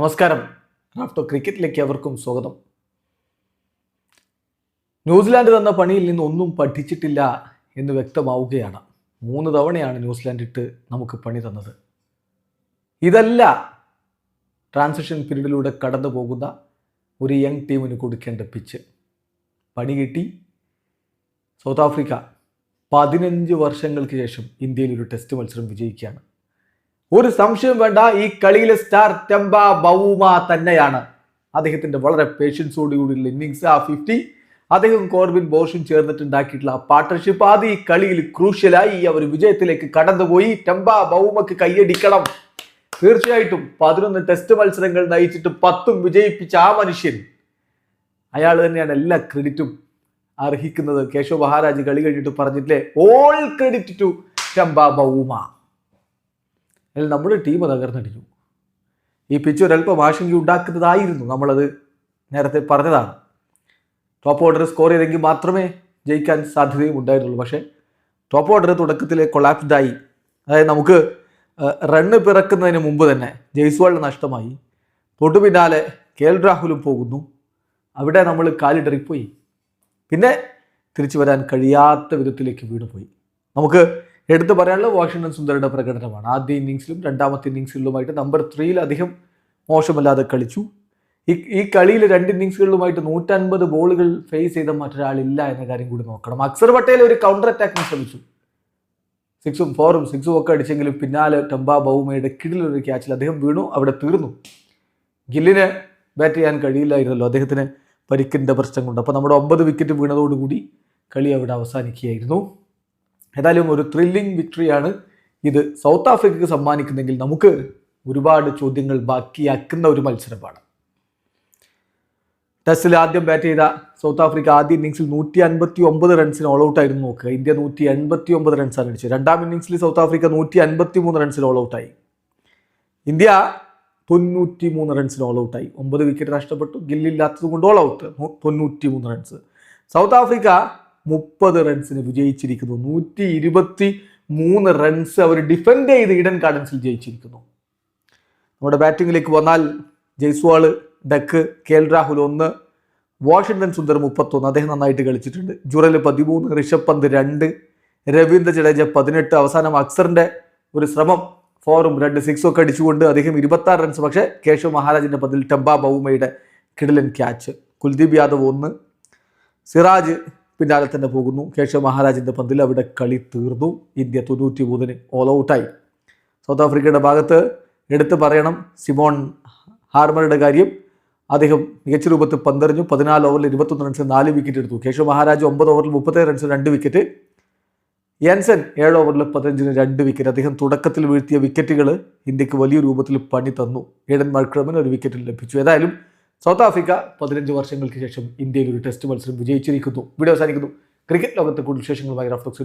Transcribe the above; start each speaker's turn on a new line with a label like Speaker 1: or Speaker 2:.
Speaker 1: നമസ്കാരം. ആഫ്റ്റർ ക്രിക്കറ്റിലേക്ക് അവർക്കും സ്വാഗതം. ന്യൂസിലാൻഡ് തന്ന പണിയിൽ നിന്ന് ഒന്നും പഠിച്ചിട്ടില്ല എന്ന് വ്യക്തമാവുകയാണ്. മൂന്ന് തവണയാണ് ന്യൂസിലാൻഡ് ഇട്ട് നമുക്ക് പണി തന്നത്. ഇതല്ല ട്രാൻസിഷൻ പീരീഡിലൂടെ കടന്നു പോകുന്ന ഒരു യങ് ടീമിന് കൊടുക്കേണ്ട പിച്ച് പണി കിട്ടി. സൗത്ത് ആഫ്രിക്ക പതിനഞ്ച് വർഷങ്ങൾക്ക് ശേഷം ഇന്ത്യയിൽ ഒരു ടെസ്റ്റ് മത്സരം വിജയിക്കുകയാണ്. ഒരു സംശയം വേണ്ട. ഈ കളിയിലെ സ്റ്റാർ ടെമ്പ ബൗമ തന്നെയാണ്. അദ്ദേഹത്തിന്റെ വളരെ പേഷ്യൻസോടുകൂടിയുള്ള ഇന്നിങ്സ് ആ ഫിഫ്റ്റി അദ്ദേഹം കോർബിൻ ബോഷും ചേർന്നിട്ടുണ്ടാക്കിയിട്ടുള്ള ആ പാർട്ണർഷിപ്പ് അത് ഈ കളിയിൽ ക്രൂഷ്യലായി അവർ വിജയത്തിലേക്ക് കടന്നുപോയി. ടെമ്പ ബൗമക്ക് കൈയടിക്കണം. തീർച്ചയായിട്ടും പതിനൊന്ന് ടെസ്റ്റ് മത്സരങ്ങൾ നയിച്ചിട്ട് പത്തും വിജയിപ്പിച്ച ആ മനുഷ്യൻ അയാൾ തന്നെയാണ് എല്ലാ ക്രെഡിറ്റും അർഹിക്കുന്നത്. കേശവ മഹാരാജ് കളി കഴിഞ്ഞിട്ട് പറഞ്ഞിട്ടില്ലേ? All credit to Temba Bavuma. അതിൽ നമ്മുടെ ടീം തകർന്നടിക്കും ഈ പിച്ച് ഒരല്പം ആശങ്ക ഉണ്ടാക്കുന്നതായിരുന്നു നമ്മളത് നേരത്തെ പറഞ്ഞതാണ്. ടോപ്പ് ഓർഡർ സ്കോർ ചെയ്തെങ്കിൽ മാത്രമേ ജയിക്കാൻ സാധ്യതയും ഉണ്ടായിരുന്നുള്ളൂ. പക്ഷേ ടോപ്പ് ഓർഡർ തുടക്കത്തിൽ കൊളാപ്സ്ഡായി അതായത് നമുക്ക് റണ്ണ് പിറക്കുന്നതിന് മുമ്പ് തന്നെ ജയ്സ്വാളിന് നഷ്ടമായി. തൊട്ടു പിന്നാലെ കെ എൽ രാഹുലും പോകുന്നു. അവിടെ നമ്മൾ കാലിടറിപ്പോയി. പിന്നെ തിരിച്ചു വരാൻ കഴിയാത്ത വിധത്തിലേക്ക് വീണുപോയി. നമുക്ക് എടുത്തു പറയാനുള്ളത് വാഷിംഗ്ടൺ സുന്ദറുടെ പ്രകടനമാണ്. ആദ്യ ഇന്നിങ്സിലും രണ്ടാമത്തെ ഇന്നിങ്സിലുമായിട്ട് നമ്പർ ത്രീയിൽ അധികം മോശമല്ലാതെ കളിച്ചു. ഈ ഈ കളിയിൽ രണ്ട് ഇന്നിങ്സുകളിലുമായിട്ട് നൂറ്റൻപത് ബോളുകൾ ഫേസ് ചെയ്ത മറ്റൊരാളില്ല എന്ന കാര്യം കൂടി നോക്കണം. അക്സർ പട്ടേൽ ഒരു കൗണ്ടർ അറ്റാക്കിന് ശ്രമിച്ചു. സിക്സും ഫോറും സിക്സും ഒക്കെ അടിച്ചെങ്കിലും പിന്നാലെ ടെമ്പ ബൗമയുടെ കിടിലൊരു ക്യാച്ചിൽ അദ്ദേഹം വീണു അവിടെ തീർന്നു. ഗില്ലിന് ബാറ്റ് ചെയ്യാൻ കഴിയില്ലായിരുന്നല്ലോ. അദ്ദേഹത്തിന് പരിക്കിന്റെ പ്രശ്നങ്ങളുണ്ട്. അപ്പോൾ നമ്മുടെ ഒമ്പത് വിക്കറ്റ് വീണതോടുകൂടി കളി അവിടെ അവസാനിക്കുകയായിരുന്നു. ഏതായാലും ഒരു ത്രില്ലിംഗ് വിക്ടറിയാണ് ഇത്. സൗത്ത് ആഫ്രിക്കയ്ക്ക് സമ്മാനിക്കുന്നെങ്കിൽ നമുക്ക് ഒരുപാട് ചോദ്യങ്ങൾ ബാക്കിയാക്കുന്ന ഒരു മത്സരമാണ്. ടെസ്റ്റിൽ ആദ്യം ബാറ്റ് ചെയ്ത സൗത്ത് ആഫ്രിക്ക ആദ്യ ഇന്നിങ്സിൽ നൂറ്റി അൻപത്തി ഒമ്പത് റൺസിന് ഓൾ ഔട്ട് ആയിരുന്നു നോക്കുക. ഇന്ത്യ നൂറ്റി എൺപത്തി ഒമ്പത് റൺസാണ് അടിച്ചത്. രണ്ടാം ഇന്നിങ്സിൽ സൗത്ത് ആഫ്രിക്ക നൂറ്റി അൻപത്തി മൂന്ന് റൺസിന് ഓൾ ഔട്ടായി ഇന്ത്യ തൊണ്ണൂറ്റി മൂന്ന് റൺസിന് ഓൾ ഔട്ടായി ഒമ്പത് വിക്കറ്റ് നഷ്ടപ്പെട്ടു. ഗില്ലില്ലാത്തത് കൊണ്ട് ഓൾ ഔട്ട് തൊണ്ണൂറ്റി മൂന്ന് റൺസ് സൗത്ത് ആഫ്രിക്ക മുപ്പത് റൺസിന് വിജയിച്ചിരിക്കുന്നു. നൂറ്റി ഇരുപത്തി മൂന്ന് റൺസ് അവർ ഡിഫെൻഡ് ചെയ്ത് ഈഡൻ ഗാർഡൻസിൽ ജയിച്ചിരിക്കുന്നു. നമ്മുടെ ബാറ്റിങ്ങിലേക്ക് വന്നാൽ Jaiswal duck K L Rahul ഒന്ന് വാഷിംഗ്ടൺ സുന്ദർ മുപ്പത്തൊന്ന്. അദ്ദേഹം നന്നായിട്ട് കളിച്ചിട്ടുണ്ട്. ജുറൽ പതിമൂന്ന് ഋഷഭ് പന്ത് രണ്ട് രവീന്ദ്ര ജഡേജ പതിനെട്ട്. അവസാനം അക്സറിന്റെ ഒരു ശ്രമം ഫോറും രണ്ട് സിക്സും ഒക്കെ അടിച്ചുകൊണ്ട് അദ്ദേഹം ഇരുപത്തി ആറ് റൺസ് പക്ഷേ കേശവ് മഹാരാജിന്റെ പതിൽ ടെമ്പ ബൗമയുടെ കിടിലൻ ക്യാച്ച് കുൽദീപ് യാദവ് ഒന്ന് സിറാജ് പിന്നാലെ തന്നെ പോകുന്നു. കേശവ മഹാരാജിന്റെ പന്തിൽ അവിടെ കളി തീർന്നു. ഇന്ത്യ തൊണ്ണൂറ്റി മൂന്നിന് ഓൾ ഔട്ടായി സൗത്ത് ആഫ്രിക്കയുടെ ഭാഗത്ത് എടുത്തു പറയണം സിമോൺ ഹാർമറുടെ കാര്യം. അദ്ദേഹം മികച്ച രൂപത്തിൽ പന്തെറിഞ്ഞു. പതിനാല് ഓവറിൽ ഇരുപത്തൊന്ന് റൺസ് നാല് വിക്കറ്റ് എടുത്തു. കേശവ മഹാരാജ് ഒമ്പത് ഓവറിൽ മുപ്പത്തേഴ് റൺസ് രണ്ട് വിക്കറ്റ് യൻസൻ ഏഴ് ഓവറിൽ പതിനഞ്ചിന് രണ്ട് വിക്കറ്റ് അദ്ദേഹം തുടക്കത്തിൽ വീഴ്ത്തിയ വിക്കറ്റുകൾ ഇന്ത്യയ്ക്ക് വലിയ രൂപത്തിൽ പണി തന്നു. ഏഡൻ മൾക്രമിന് ഒരു വിക്കറ്റ് ലഭിച്ചു. ഏതായാലും സൗത്ത് ആഫ്രിക്ക പതിനഞ്ച് വർഷങ്ങൾക്ക് ശേഷം ഇന്ത്യയിൽ ഒരു ടെസ്റ്റ് മത്സരം വിജയിച്ചിരിക്കുന്നു. വീഡിയോ അവസാനിക്കുന്നു. ക്രിക്കറ്റ് ലോകത്തെ കൂടുതൽ വിശേഷങ്ങളുമായി റഫ്ലക്സ്